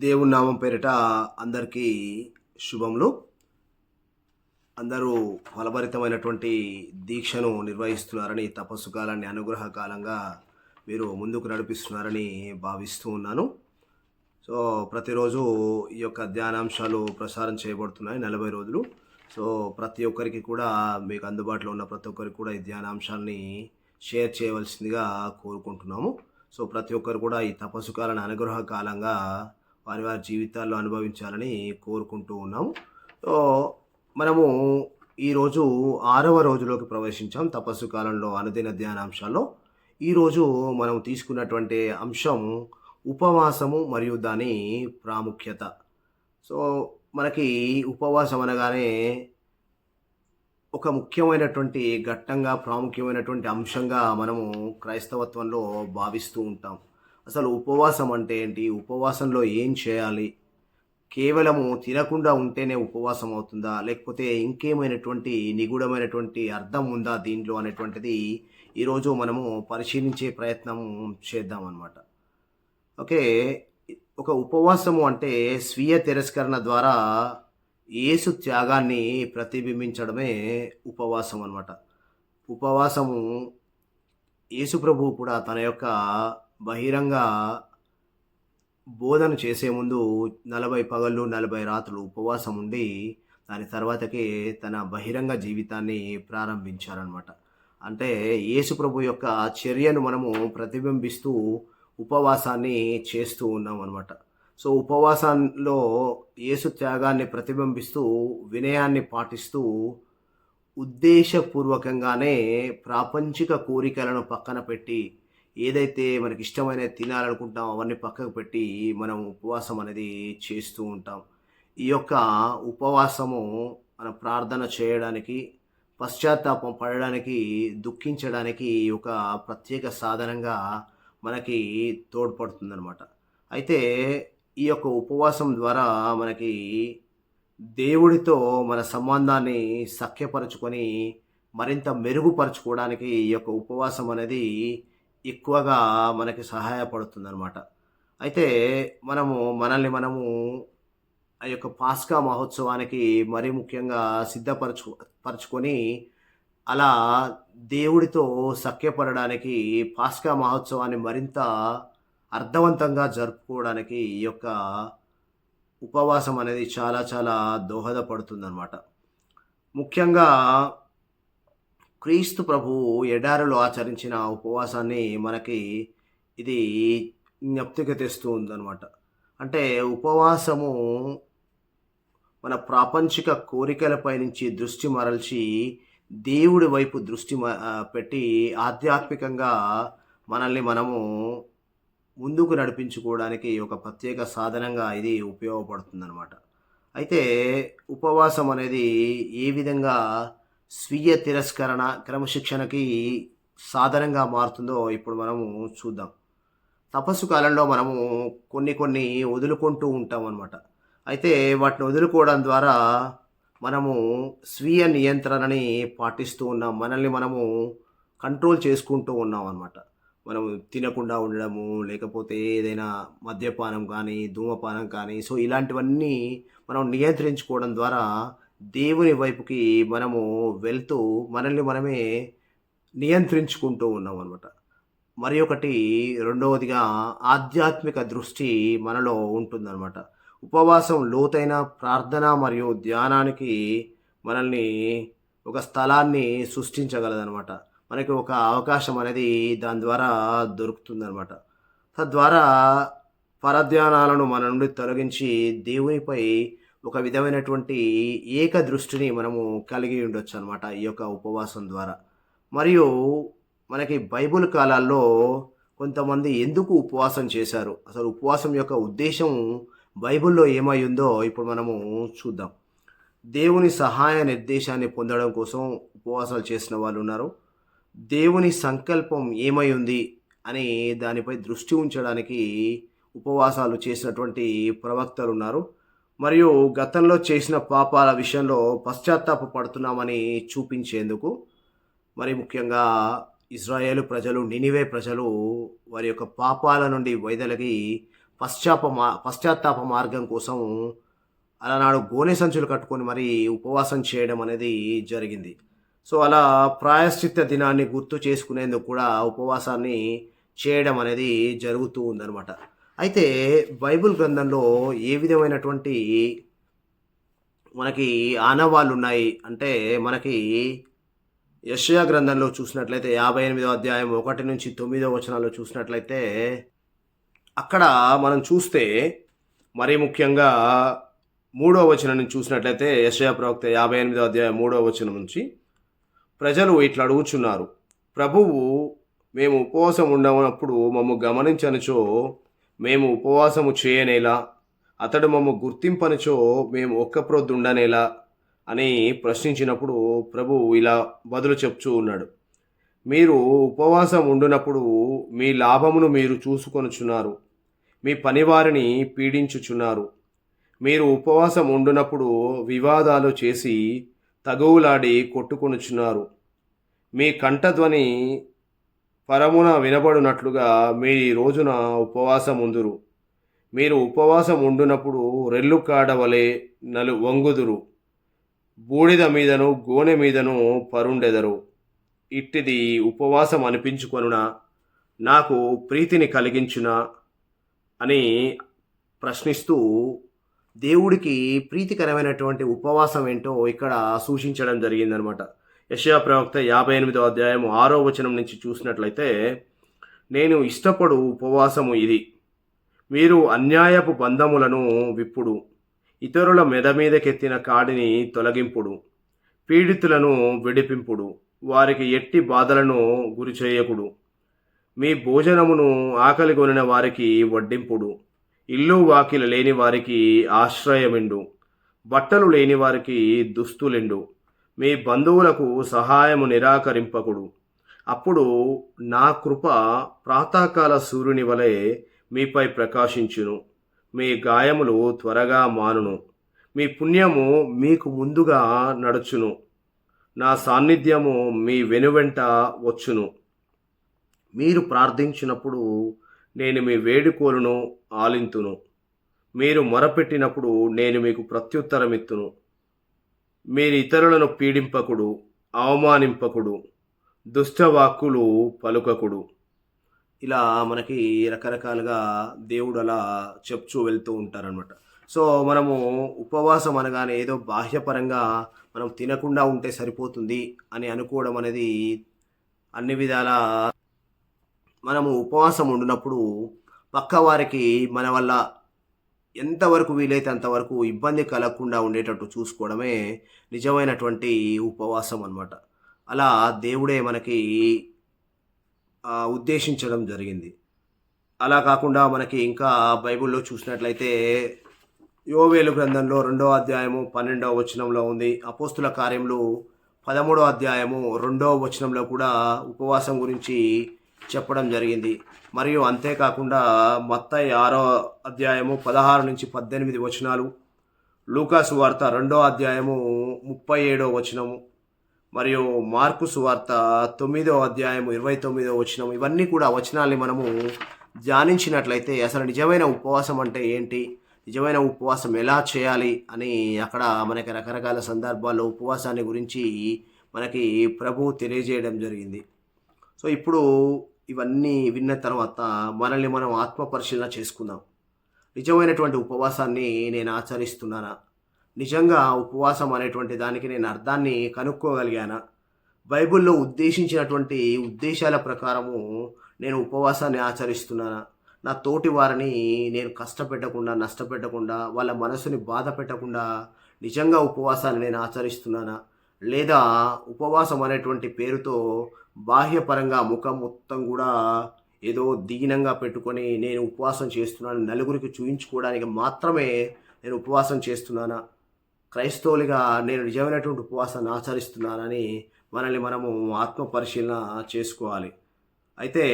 దేవుని నామం పేరిట అందరికీ శుభములు. అందరూ ఫలభరితమైనటువంటి దీక్షను నిర్వహిస్తున్నారని తపస్సు కాలాన్ని అనుగ్రహ కాలంగా మీరు ముందుకు నడిపిస్తున్నారని భావిస్తూ ఉన్నాను. సో ప్రతిరోజు ఈ యొక్క ధ్యానాంశాలు ప్రసారం చేయబడుతున్నాయి నలభై రోజులు. సో ప్రతి ఒక్కరికి కూడా మీకు అందుబాటులో ఉన్న ప్రతి ఒక్కరికి కూడా ఈ ధ్యానాంశాలని షేర్ చేయవలసిందిగా కోరుకుంటున్నాము. సో ప్రతి ఒక్కరు కూడా ఈ తపస్సు కాలాన్ని అనుగ్రహ కాలంగా వారి వారి జీవితాల్లో అనుభవించాలని కోరుకుంటూ ఉన్నాము. సో మనము ఈరోజు ఆరవ రోజులోకి ప్రవేశించాం తపస్సు కాలంలో అనుదిన ధ్యానాంశాల్లో. ఈరోజు మనం తీసుకున్నటువంటి అంశం ఉపవాసము మరియు దాని ప్రాముఖ్యత. సో మనకి ఉపవాసం అనగానే ఒక ముఖ్యమైనటువంటి ఘట్టంగా ప్రాముఖ్యమైనటువంటి అంశంగా మనము క్రైస్తవత్వంలో భావిస్తూ ఉంటాం. అసలు ఉపవాసం అంటే ఏంటి? ఉపవాసంలో ఏం చేయాలి? కేవలము తినకుండా ఉంటేనే ఉపవాసం అవుతుందా? లేకపోతే ఇంకేమైనటువంటి నిగూఢమైనటువంటి అర్థం ఉందా దీంట్లో అనేటువంటిది ఈరోజు మనము పరిశీలించే ప్రయత్నం చేద్దాం అన్నమాట ఓకే ఒక ఉపవాసము అంటే స్వీయ తిరస్కరణ ద్వారా యేసు త్యాగాన్ని ప్రతిబింబించడమే ఉపవాసం అనమాట ఉపవాసము యేసు ప్రభువు కూడా తన యొక్క బహిరంగ బోధన చేసే ముందు నలభై పగళ్ళు నలభై రాత్రులు ఉపవాసం ఉండి దాని తర్వాతకే తన బహిరంగ జీవితాన్ని ప్రారంభించారనమాట అంటే యేసుప్రభు యొక్క చర్యను మనము ప్రతిబింబిస్తూ ఉపవాసాన్ని చేస్తూ ఉన్నాం అనమాట సో ఉపవాసంలో యేసు త్యాగాన్ని ప్రతిబింబిస్తూ వినయాన్ని పాటిస్తూ ఉద్దేశపూర్వకంగానే ప్రాపంచిక కోరికలను పక్కన పెట్టి ఏదైతే మనకి ఇష్టమైన తినాలనుకుంటాం అవన్నీ పక్కకు పెట్టి మనం ఉపవాసం అనేది చేస్తూ ఉంటాం. ఈ యొక్క ఉపవాసము మన ప్రార్థన చేయడానికి పశ్చాత్తాపం పడడానికి దుఃఖించడానికి ఒక ప్రత్యేక సాధనంగా మనకి తోడ్పడుతుందనమాట అయితే ఈ యొక్క ఉపవాసం ద్వారా మనకి దేవుడితో మన సంబంధాన్ని సఖ్యపరచుకొని మరింత మెరుగుపరచుకోవడానికి ఈ యొక్క ఉపవాసం అనేది ఎక్కువగా మనకి సహాయపడుతుంది అనమాట అయితే మనము మనల్ని మనము ఆ యొక్క పాస్కా మహోత్సవానికి మరీ ముఖ్యంగా సిద్ధపరచు పరచుకొని అలా దేవుడితో సఖ్యపడడానికి పాస్కా మహోత్సవాన్ని మరింత అర్థవంతంగా జరుపుకోవడానికి ఈ యొక్క ఉపవాసం అనేది చాలా చాలా దోహదపడుతుందన్నమాట. ముఖ్యంగా క్రీస్తు ప్రభు ఎడారులు ఆచరించిన ఉపవాసాన్ని మనకి ఇది జ్ఞప్తికి తెస్తూ ఉందన్నమాట. అంటే ఉపవాసము మన ప్రాపంచిక కోరికలపై నుంచి దృష్టి మరల్చి దేవుడి వైపు దృష్టి మ- పెట్టి ఆధ్యాత్మికంగా మనల్ని మనము ముందుకు నడిపించుకోవడానికి ఒక ప్రత్యేక సాధనంగా ఇది ఉపయోగపడుతుందన్నమాట. అయితే ఉపవాసం అనేది ఏ విధంగా స్వీయ తిరస్కరణ క్రమశిక్షణకి సాధనంగా మారుతుందో ఇప్పుడు మనము చూద్దాం. తపస్సు కాలంలో మనము కొన్ని కొన్ని వదులుకుంటూ ఉంటాం అన్నమాట. అయితే వాటిని వదులుకోవడం ద్వారా మనము స్వీయ నియంత్రణని పాటిస్తూ ఉన్నాం. మనల్ని మనము కంట్రోల్ చేసుకుంటూ ఉన్నాం అన్నమాట. మనం తినకుండా ఉండడము లేకపోతే ఏదైనా మద్యపానం కానీ ధూమపానం కానీ సో ఇలాంటివన్నీ మనం నియంత్రించుకోవడం ద్వారా దేవుని వైపుకి మనము వెళ్తూ మనల్ని మనమే నియంత్రించుకుంటూ ఉన్నాం అనమాట మరి ఒకటి రెండవదిగా ఆధ్యాత్మిక దృష్టి మనలో ఉంటుందన్నమాట. ఉపవాసం లోతైన ప్రార్థన మరియు ధ్యానానికి మనల్ని ఒక స్థలాన్ని సృష్టించగలదనమాట మనకి ఒక అవకాశం అనేది దాని ద్వారా దొరుకుతుందనమాట తద్వారా పరధ్యానాలను మన నుండి తొలగించి దేవునిపై ఒక విధమైనటువంటి ఏక దృష్టిని మనము కలిగి ఉండొచ్చు అనమాట ఈ యొక్క ఉపవాసం ద్వారా. మరియు మనకి బైబిల్ కాలాల్లో కొంతమంది ఎందుకు ఉపవాసం చేశారు? అసలు ఉపవాసం యొక్క ఉద్దేశం బైబిల్లో ఏమై ఉందో ఇప్పుడు మనము చూద్దాం. దేవుని సహాయ నిర్దేశాన్ని పొందడం కోసం ఉపవాసాలు చేసిన వాళ్ళు ఉన్నారు. దేవుని సంకల్పం ఏమై ఉంది అని దానిపై దృష్టి ఉంచడానికి ఉపవాసాలు చేసినటువంటి ప్రవక్తలు ఉన్నారు. మరియు గతంలో చేసిన పాపాల విషయంలో పశ్చాత్తాప పడుతున్నామని చూపించేందుకు మరి ముఖ్యంగా ఇజ్రాయేల్ ప్రజలు నినివే ప్రజలు వారి యొక్క పాపాల నుండి వైదొలగి పశ్చాప మా పశ్చాత్తాప మార్గం కోసం అలనాడు గోనె సంచులు కట్టుకొని మరి ఉపవాసం చేయడం అనేది జరిగింది. సో అలా ప్రాయశ్చిత్త దినాన్ని గుర్తు చేసుకునేందుకు కూడా ఉపవాసాన్ని చేయడం అనేది జరుగుతూ ఉందన్నమాట. అయితే బైబిల్ గ్రంథంలో ఏ విధమైనటువంటి మనకి ఆనవాళ్ళు ఉన్నాయి అంటే మనకి యషయా గ్రంథంలో చూసినట్లయితే యాభై ఎనిమిదో అధ్యాయం ఒకటి నుంచి తొమ్మిదో వచనాల్లో చూసినట్లయితే అక్కడ మనం చూస్తే మరీ ముఖ్యంగా మూడో వచనం నుంచి చూసినట్లయితే యశయా ప్రవక్త యాభై ఎనిమిదో అధ్యాయం మూడో వచనం నుంచి ప్రజలు ఇట్లా అడుగుచున్నారు ప్రభువు మేము ఉపవాసం ఉండనప్పుడు మమ్ము గమనించనుచో మేము ఉపవాసము చేయనేలా అతడు మమ్మ గుర్తింపనిచో మేము ఒక్క ప్రొద్దుండనేలా అని ప్రశ్నించినప్పుడు ప్రభు ఇలా బదులు చెప్తూ ఉన్నాడు. మీరు ఉపవాసం ఉండునప్పుడు మీ లాభమును మీరు చూసుకొనుచున్నారు. మీ పనివారిని పీడించుచున్నారు. మీరు ఉపవాసం ఉండునప్పుడు వివాదాలు చేసి తగువులాడి కొట్టుకొనుచున్నారు. మీ కంఠధ్వని పరమున వినబడునట్లుగా మీ ఈ రోజున ఉపవాసం ఉందురు మీరు ఉపవాసం ఉండునప్పుడు రెల్లు కాడవలే నలు వంగుదురు. బూడిద మీదను గోనె మీదను పరుండెదరు. ఇట్టిది ఉపవాసం అనిపించుకొనున నాకు ప్రీతిని కలిగించున? అని ప్రశ్నిస్తూ దేవుడికి ప్రీతికరమైనటువంటి ఉపవాసం ఏంటో ఇక్కడ సూచించడం జరిగిందనమాట. యశయా ప్రవక్త యాభై ఎనిమిదో అధ్యాయం ఆరో వచనం నుంచి చూసినట్లయితే నేను ఇష్టపడు ఉపవాసము ఇది. మీరు అన్యాయపు బంధములను విప్పుడు ఇతరుల మెద మీదకెత్తిన కాడిని తొలగింపుడు పీడితులను విడిపింపుడు వారికి ఎట్టి బాధలను గురి చేయకుడు. మీ భోజనమును ఆకలిగొనిన వారికి వడ్డింపుడు ఇల్లు వాకిలు లేని వారికి ఆశ్రయమిండు బట్టలు లేని వారికి దుస్తులెండు. మీ బంధువులకు సహాయము నిరాకరింపకుడు. అప్పుడు నా కృప ప్రాతకాల సూర్యుని వలె మీపై ప్రకాశించును. మీ గాయములు త్వరగా మానును. మీ పుణ్యము మీకు ముందుగా నడుచును. నా సాన్నిధ్యము మీ వెనువెంట వచ్చును. మీరు ప్రార్థించినప్పుడు నేను మీ వేడుకోలును ఆలింతును. మీరు మొరపెట్టినప్పుడు నేను మీకు ప్రత్యుత్తరమిత్తును. మీరు ఇతరులను పీడింపకుడు అవమానింపకుడు దుష్టవాక్కులు పలుకకుడు. ఇలా మనకి రకరకాలుగా దేవుడు అలా చెప్చూ వెళ్తూ ఉంటారనమాట సో మనము ఉపవాసం అనగానే ఏదో బాహ్యపరంగా మనం తినకుండా ఉంటే సరిపోతుంది అని అనుకోవడం అనేది అన్ని విధాల మనము ఉపవాసం ఉండినప్పుడు పక్క వారికి మన వల్ల ఎంతవరకు వీలైతే అంతవరకు ఇబ్బంది కలగకుండా ఉండేటట్టు చూసుకోవడమే నిజమైనటువంటి ఉపవాసం అన్నమాట. అలా దేవుడే మనకి ఉద్దేశించడం జరిగింది. అలా కాకుండా మనకి ఇంకా బైబిల్లో చూసినట్లయితే యోవేలు గ్రంథంలో రెండో అధ్యాయము పన్నెండవ వచనంలో ఉంది. అపోస్తుల కార్యములు పదమూడో అధ్యాయము రెండో వచనంలో కూడా ఉపవాసం గురించి చెప్పడం జరిగింది. మరియు అంతేకాకుండా మొత్తం ఆరో అధ్యాయము పదహారు నుంచి పద్దెనిమిది వచనాలు లూకాసు వార్త రెండో అధ్యాయము ముప్పై ఏడో వచనము మరియు మార్కు సువార్త తొమ్మిదో అధ్యాయము ఇరవై తొమ్మిదో వచనం ఇవన్నీ కూడా వచనాల్ని మనము ధ్యానించినట్లయితే అసలు నిజమైన ఉపవాసం అంటే ఏంటి? నిజమైన ఉపవాసం ఎలా చేయాలి అని అక్కడ మనకి రకరకాల సందర్భాల్లో ఉపవాసాన్ని గురించి మనకి ప్రభు తెలియజేయడం జరిగింది. సో ఇప్పుడు ఇవన్నీ విన్న తర్వాత మనల్ని మనం ఆత్మ పరిశీలన చేసుకుందాం. నిజమైనటువంటి ఉపవాసాన్ని నేను ఆచరిస్తున్నానా? నిజంగా ఉపవాసం అనేటువంటి దానికి నేను అర్థాన్ని కనుక్కోగలిగానా? బైబిల్లో ఉద్దేశించినటువంటి ఉద్దేశాల ప్రకారము నేను ఉపవాసాన్ని ఆచరిస్తున్నానా? నా తోటి వారిని నేను కష్టపెట్టకుండా నష్టపెట్టకుండా వాళ్ళ మనసుని బాధ పెట్టకుండా నిజంగా ఉపవాసాన్ని నేను ఆచరిస్తున్నానా? లేదా ఉపవాసం అనేటువంటి పేరుతో బాహ్యపరంగా ముఖం మొత్తం కూడా ఏదో దీనంగా పెట్టుకొని నేను ఉపవాసం చేస్తున్నాను నలుగురికి చూయించుకోవడానికి మాత్రమే నేను ఉపవాసం చేస్తున్నానా? క్రైస్తవులుగా నేను నిజమైనటువంటి ఉపవాసాన్ని ఆచరిస్తున్నానని మనల్ని మనము ఆత్మ పరిశీలన చేసుకోవాలి. అయితే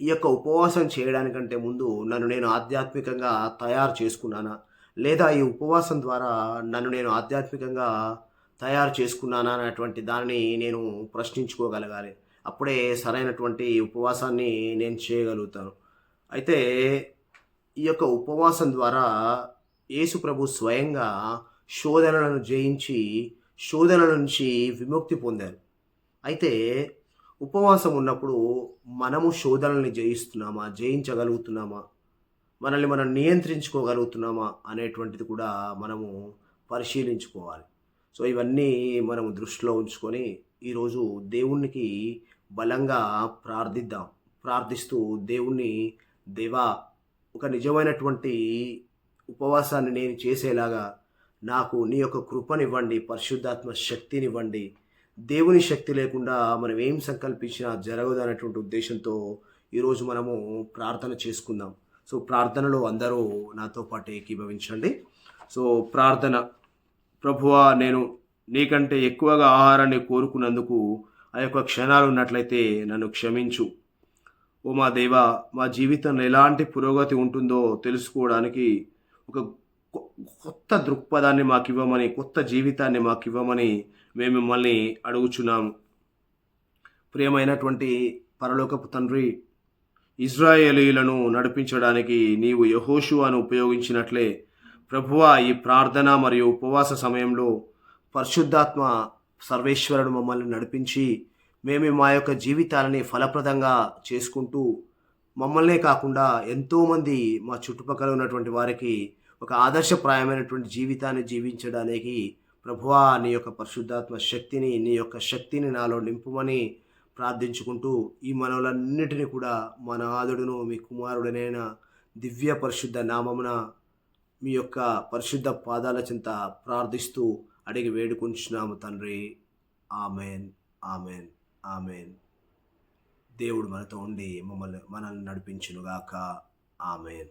ఈ యొక్క ఉపవాసం చేయడానికంటే ముందు నన్ను నేను ఆధ్యాత్మికంగా తయారు చేసుకున్నానా? లేదా ఈ ఉపవాసం ద్వారా నన్ను నేను ఆధ్యాత్మికంగా తయారు చేసుకున్నానా అనేటువంటి దానిని నేను ప్రశ్నించుకోగలగాలి. అప్పుడే సరైనటువంటి ఉపవాసాన్ని నేను చేయగలుగుతాను. అయితే ఈ యొక్క ఉపవాసం ద్వారా యేసుప్రభు స్వయంగా శోధనలను జయించి శోధనల నుంచి విముక్తి పొందారు. అయితే ఉపవాసం ఉన్నప్పుడు మనము శోధనల్ని జయిస్తున్నామా? జయించగలుగుతున్నామా? మనల్ని మనం నియంత్రించుకోగలుగుతున్నామా? అనేటువంటిది కూడా మనము పరిశీలించుకోవాలి. సో ఇవన్నీ మనము దృష్టిలో ఉంచుకొని ఈరోజు దేవునికి బలంగా ప్రార్థిద్దాం. ప్రార్థిస్తూ దేవుణ్ణి దేవా ఒక నిజమైనటువంటి ఉపవాసాన్ని నేను చేసేలాగా నాకు నీ యొక్క కృపనివ్వండి పరిశుద్ధాత్మ శక్తినివ్వండి. దేవుని శక్తి లేకుండా మనం ఏం సంకల్పించినా జరగదు అనేటువంటి ఉద్దేశంతో ఈరోజు మనము ప్రార్థన చేసుకుందాం. సో ప్రార్థనలో అందరూ నాతో పాటు ఏకీభవించండి. సో ప్రార్థన ప్రభువా నేను నీకంటే ఎక్కువగా ఆహారాన్ని కోరుకున్నందుకు ఆ యొక్క క్షణాలు ఉన్నట్లయితే నన్ను క్షమించు. ఓ మా దేవ మా జీవితంలో ఎలాంటి పురోగతి ఉంటుందో తెలుసుకోవడానికి ఒక కొత్త దృక్పథాన్ని మాకు ఇవ్వమని కొత్త జీవితాన్ని మాకు ఇవ్వమని మేము మిమ్మల్ని అడుగుచున్నాము. ప్రియమైనటువంటి పరలోకపు తండ్రి ఇజ్రాయేలీలను నడిపించడానికి నీవు యహోషువాను ఉపయోగించినట్లే ప్రభువా ఈ ప్రార్థన మరియు ఉపవాస సమయంలో పరిశుద్ధాత్మ సర్వేశ్వరుడు మమ్మల్ని నడిపించి మేము మా యొక్క జీవితాలని ఫలప్రదంగా చేసుకుంటూ మమ్మల్నే కాకుండా ఎంతోమంది మా చుట్టుపక్కల ఉన్నటువంటి వారికి ఒక ఆదర్శప్రాయమైనటువంటి జీవితాన్ని జీవించడానికి ప్రభువా నీ యొక్క పరిశుద్ధాత్మ శక్తిని నీ యొక్క శక్తిని నాలో నింపుమని ప్రార్థించుకుంటూ ఈ మనవులన్నిటినీ కూడా మా నాదుడును మీ కుమారుడనైన దివ్య పరిశుద్ధ నామమున మీ యొక్క పరిశుద్ధ పాదాల చింత ప్రార్థిస్తూ అడిగి వేడుకుంటున్నాము తండ్రి. Amen amen amen. దేవుడు మనతో ఉండి మమ్మల్ని మనల్ని నడిపించునుగాక. ఆమెన్.